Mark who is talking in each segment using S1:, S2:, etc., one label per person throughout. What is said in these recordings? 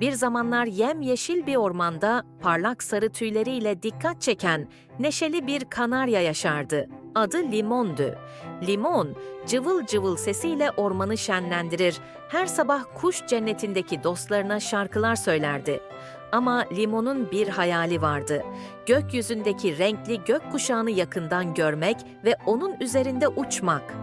S1: Bir zamanlar yemyeşil bir ormanda parlak sarı tüyleriyle dikkat çeken neşeli bir kanarya yaşardı. Adı Limon'du. Limon, cıvıl cıvıl sesiyle ormanı şenlendirir, her sabah kuş cennetindeki dostlarına şarkılar söylerdi. Ama Limon'un bir hayali vardı. Gökyüzündeki renkli gökkuşağını yakından görmek ve onun üzerinde uçmak.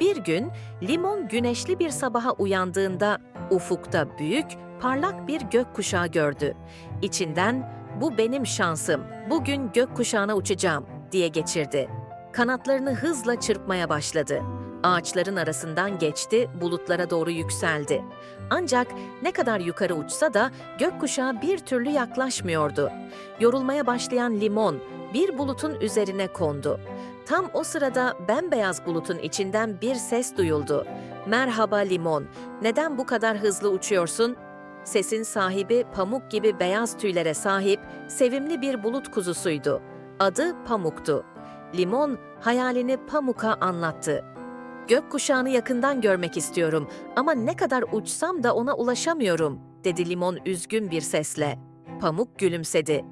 S1: Bir gün Limon güneşli bir sabaha uyandığında ufukta büyük, parlak bir gökkuşağı gördü. İçinden "Bu benim şansım. Bugün gökkuşağına uçacağım." diye geçirdi. Kanatlarını hızla çırpmaya başladı. Ağaçların arasından geçti, bulutlara doğru yükseldi. Ancak ne kadar yukarı uçsa da gökkuşağı bir türlü yaklaşmıyordu. Yorulmaya başlayan limon bir bulutun üzerine kondu. Tam o sırada bembeyaz bulutun içinden bir ses duyuldu. Merhaba limon, neden bu kadar hızlı uçuyorsun? Sesin sahibi pamuk gibi beyaz tüylere sahip sevimli bir bulut kuzusuydu. Adı Pamuk'tu. Limon hayalini Pamuk'a anlattı. Gökkuşağını yakından görmek istiyorum ama ne kadar uçsam da ona ulaşamıyorum, dedi Limon üzgün bir sesle. Pamuk gülümsedi.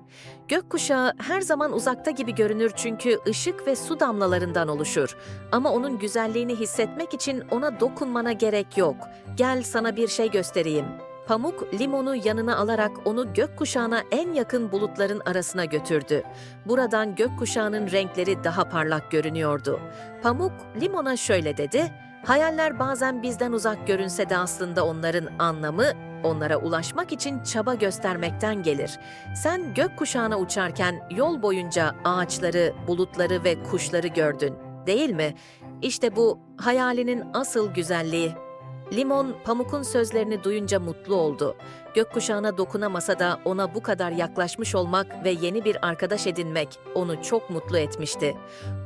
S1: Gökkuşağı her zaman uzakta gibi görünür çünkü ışık ve su damlalarından oluşur. Ama onun güzelliğini hissetmek için ona dokunmana gerek yok. Gel sana bir şey göstereyim. Pamuk limonu yanına alarak onu gökkuşağına en yakın bulutların arasına götürdü. Buradan gökkuşağının renkleri daha parlak görünüyordu. Pamuk limona şöyle dedi: "Hayaller bazen bizden uzak görünse de aslında onların anlamı onlara ulaşmak için çaba göstermekten gelir. Sen gökkuşağına uçarken yol boyunca ağaçları, bulutları ve kuşları gördün, değil mi? İşte bu hayalinin asıl güzelliği. Limon, Pamuk'un sözlerini duyunca mutlu oldu. Gökkuşağına dokunamasa da ona bu kadar yaklaşmış olmak ve yeni bir arkadaş edinmek onu çok mutlu etmişti.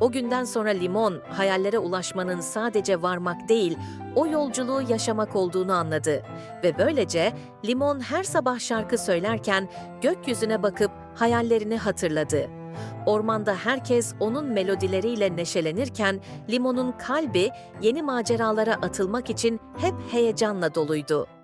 S1: O günden sonra Limon, hayallere ulaşmanın sadece varmak değil, o yolculuğu yaşamak olduğunu anladı. Ve böylece Limon her sabah şarkı söylerken gökyüzüne bakıp hayallerini hatırladı. Ormanda herkes onun melodileriyle neşelenirken Limon'un kalbi yeni maceralara atılmak için hep heyecanla doluydu.